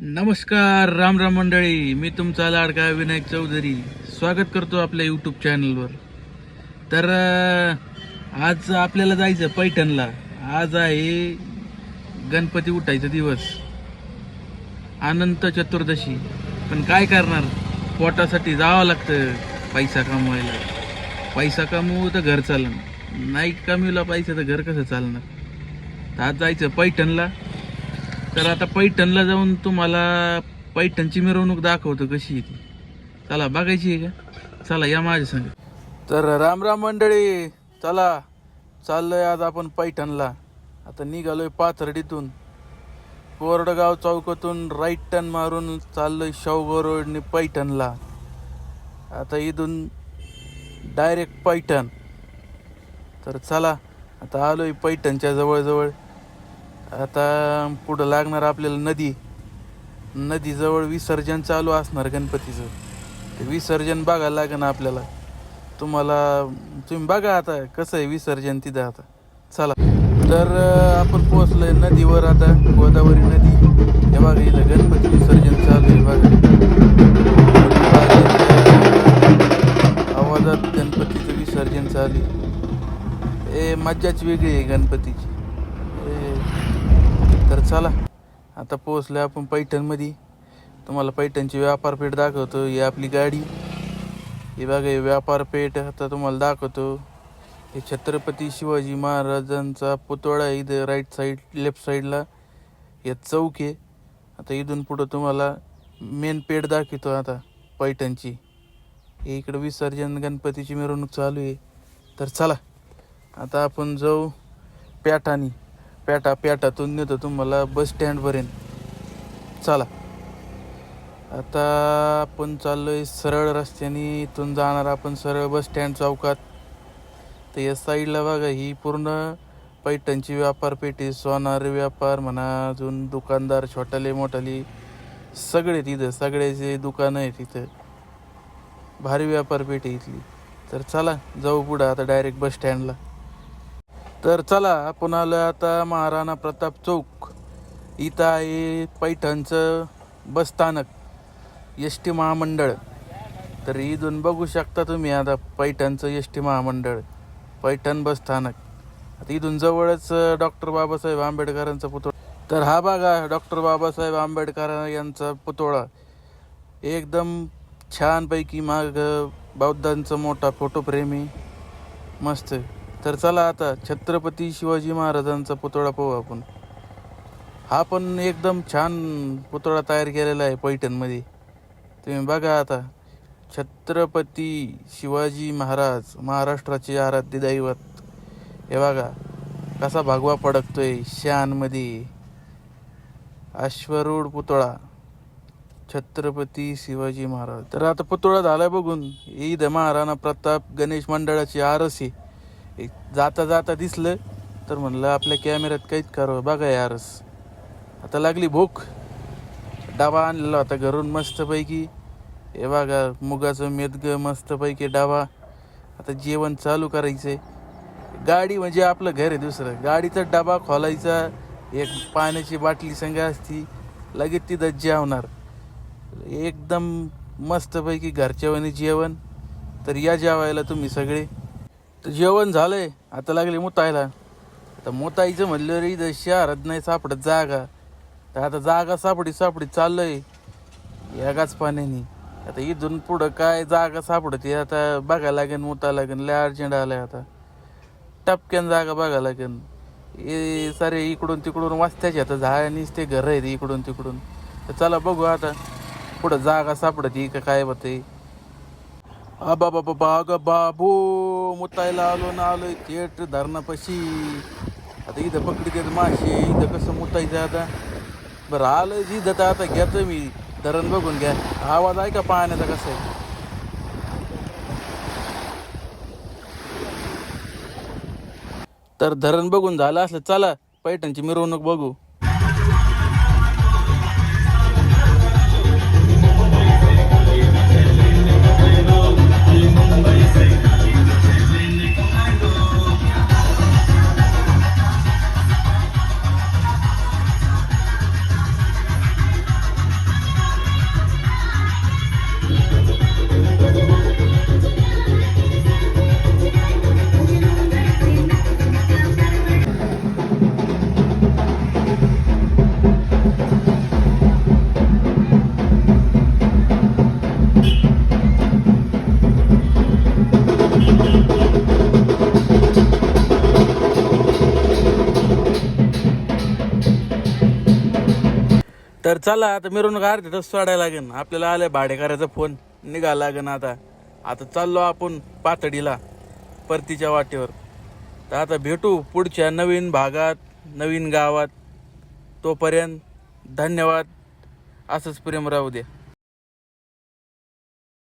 नमस्कार राम राम मंडळी. मी तुमचा लाडका विनायक चौधरी. स्वागत करतो आपल्या यूट्यूब चॅनलवर तर आज आपल्याला जायचं पैठणला. आज आहे गणपती उठायचा दिवस. अनंत चतुर्दशी. पण काय करणार? पोटासाठी जावं लागतं पैसा कमवायला. पैसा कमवू तर घर चालन नाही कमवला पैसा तर घर कसं चालणार? तर आज जायचं पैठणला. तर आता पैठणला जाऊन तुम्हाला पैठणची मिरवणूक दाखवतो कशी आहे ती. चला बघायची आहे का? चला या माझ्या संग. तर राम राम मंडळी चला. चाललोय आज आपण पैठणला. आता निघालोय पाथर्डीतून. कोरडगाव चौकातून राईट टर्न मारून चाललोय शाहूगाव रोडने पैठणला. आता इथून डायरेक्ट पैठण. तर चला आता आलोय पैठणच्या जवळजवळ. आता पुढं लागणार आपल्याला नदी. नदीजवळ विसर्जन चालू असणार गणपतीचं. ते विसर्जन बघायला लागेल आपल्याला. तुम्हाला तुम्ही बघा आता कसं आहे विसर्जन तिथं आता. चला. तर आपण आपण पोहोचलोय नदीवर आता गोदावरी नदी. हे बघा इथं गणपती विसर्जन चालू आहे बघा. आवाजात गणपतीचं विसर्जन चालू आहे. ए मज्जाच वेगळी आहे गणपतीची. चला. आता पोहोचलो आपण पैठणमध्ये. तुम्हाला पैठणची व्यापारपेठ दाखवतो. ही आपली गाडी. ही बघा हे व्यापारपेठ. आता तुम्हाला दाखवतो. हे छत्रपती शिवाजी महाराजांचा पुतळा इथं राईट साईड लेफ्ट साईडला हे चौक आहे. आता इथून पुढं तुम्हाला मेन पेठ दाखवतो आता पैठणची. हे इकडं विसर्जन गणपतीची मिरवणूक चालू आहे. तर चला. आता आपण जाऊ प्याठानी. पेटा पेटातून नेतो तुम्हाला बस स्टँडपर्यंत चला. आता आपण चाललोय सरळ रस्त्याने. इथून जाणार आपण सरळ बस स्टँड चौकात. तर या साईडला बघा ही पूर्ण पैठणची व्यापारपेठी सोनार व्यापार म्हणा अजून दुकानदार छोटाले मोठाले सगळे तिथं सगळ्याचे दुकानं आहे तिथं. भारी व्यापारपेठी इथली. तर चला जाऊ पुढं आता डायरेक्ट बस स्टँडला तर चला आपण आता महाराणा प्रताप चौक. इथं आहे पैठणचं बसस्थानक एस टी महामंडळ. तर इथून बघू शकता तुम्ही आता पैठणचं एस टी महामंडळ पैठण बसस्थानक आता इथून जवळच डॉक्टर बाबासाहेब आंबेडकरांचा पुतळा. तर हा बघा डॉक्टर बाबासाहेब आंबेडकर यांचा पुतळा. एकदम छानपैकी माग बौद्धांचा मोठा फोटोप्रेमी. मस्त. तर चला आता छत्रपती शिवाजी महाराजांचा पुतळा पाहू आपण. हा पण एकदम छान पुतळा तयार केलेला आहे पैठणमध्ये. तुम्ही बघा आता छत्रपती शिवाजी महाराज महाराष्ट्राचे आराध्य दैवत. हे बघा कसा भगवा पडकतोय शानमध्ये अश्वरूढ पुतळा छत्रपती शिवाजी महाराज. तर आता पुतळा झालाय बघून ईद महाराणा प्रताप गणेश मंडळाची आरस एक जाता जाता दिसलं तर म्हणलं आपल्या कॅमेऱ्यात काहीच करावं बघा यारस. आता लागली भूक. डाबा आणलेला होता घरून मस्तपैकी. हे बघा मुगाचं मेदग मस्तपैकी डाबा. आता जेवण चालू करायचंय. गाडी म्हणजे आपलं घर आहे दुसरं. गाडीचा डबा खोलायचा एक पाण्याची बाटली संघ असती लगेच तिथं जेवणार. एकदम मस्तपैकी घरच्यावणी जेवण. तर या जेवायला तुम्ही सगळे. तर जेवण झालंय. आता लागले मोतायला. आता मोताईचं म्हणलं रे इथं शहरात नाही सापडत जागा. तर आता जागा सापडी सापडी चाललंय. यागाच पाण्याने. आता इथून पुढं काय जागा सापडते आता बघायला लागेल मोता लागेल लय अर्जंट आलाय आता. टपक्यान जागा बघायला लागेल. ए सारे इकडून तिकडून वाचत्याचे आता झाड निसते घर आहेत इकडून तिकडून. तर चला बघू आता. पुढं जागा सापडते का काय होते आबा बाबा बाग बाबू मुतायला आलो ना आलोय थेट धरणापाशी आता इथं पकडी देत मासे इथं कसं मुतायचं आता? बरं आलं जिथं तर आता घेतो मी. धरण बघून घ्या. आवाज आहे का पाण्याचा कसा आहे? तर धरण बघून झालं असलं चला पैठणची मिरवणूक बघू. तर चला आता मिरवणूक अर्धी तास सोडायला लागेल. आपल्याला आलं भाडेकराचा फोन. निघायला लागेल आता. आता चाललो आपण पातळीला परतीच्या वाटेवर. तर आता भेटू पुढच्या नवीन भागात नवीन गावात. तोपर्यंत धन्यवाद. असंच प्रेम राहू द्या.